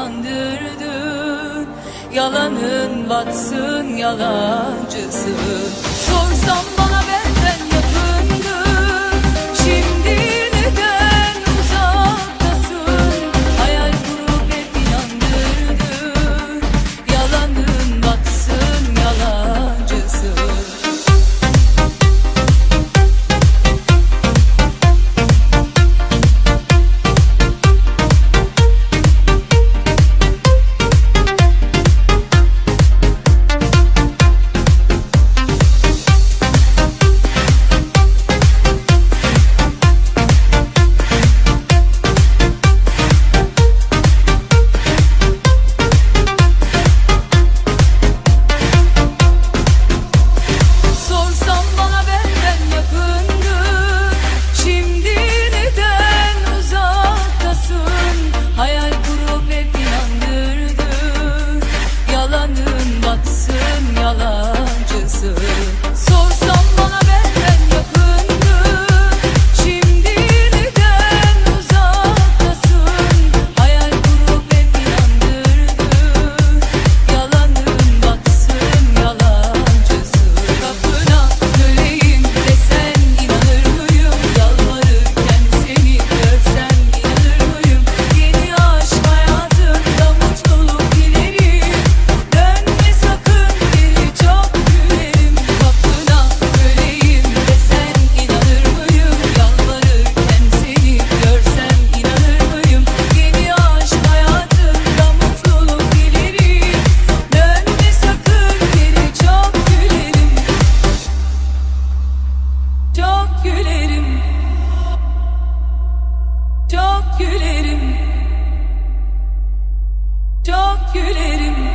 inandırdın. Yalanın batsın yalancısı Sorsam bana Çok gülerim. Çok gülerim.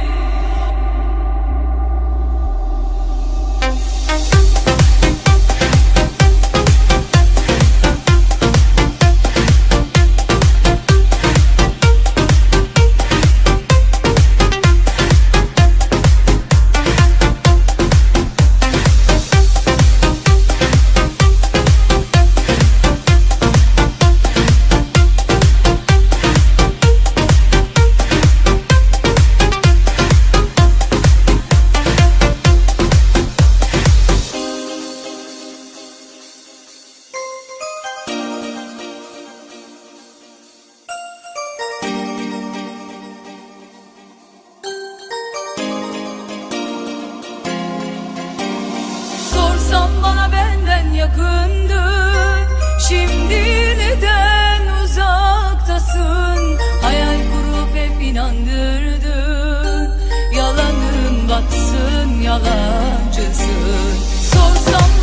batsın yalancısın Sorsam